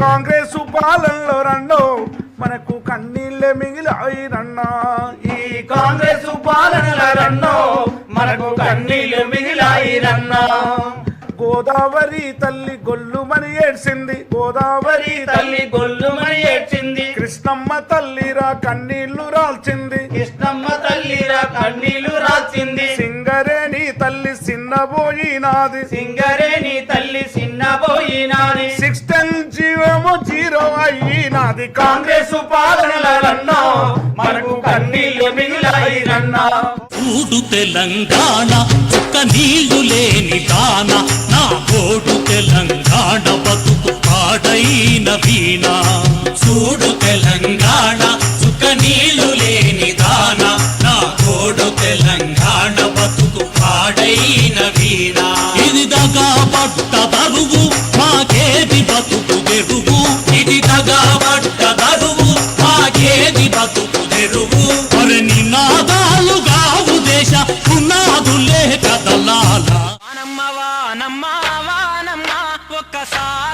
కాంగ్రెస్ పాలనలో రండో మనకు కన్నీళ్ళే మిగిలాయి రన్నా. ఈ కాంగ్రెస్ పాలనల రన్నో మనకు కన్నీళ్ళు మిగిలాయి రన్నా. గోదావరి తల్లి గొల్లుమని ఏడ్చింది. గోదావరి వరి తల్లి గొల్లుమని ఏడ్చింది. కృష్ణమ్మ తల్లిరా కన్నీళ్ళు రాల్చింది. కృష్ణమ్మ తల్లిరా కన్నీళ్ళు రాచింది సింగరేణి తల్లి చిన్నబోయినాది సింగరేణి తల్లి జీవము అయ్యి నాది కాంగ్రెస్ పాలనలన్నా మనకు కన్నీళ్ళు మిగిలాయిరన్నా. ఊడు తెలంగాణ ఒక్క నీళ్ళు లేని దాన. నా కోడు తెలంగాణ బతుకు పాడైన వీణ. చూడు తెలంగాణ చుక్క నీళ్ళు లేని దాన. నా కోడు తెలంగాణ. మరి నినాదాలుగా ఉదేశ పునాదులే కదలాలా. ఒక్కసారి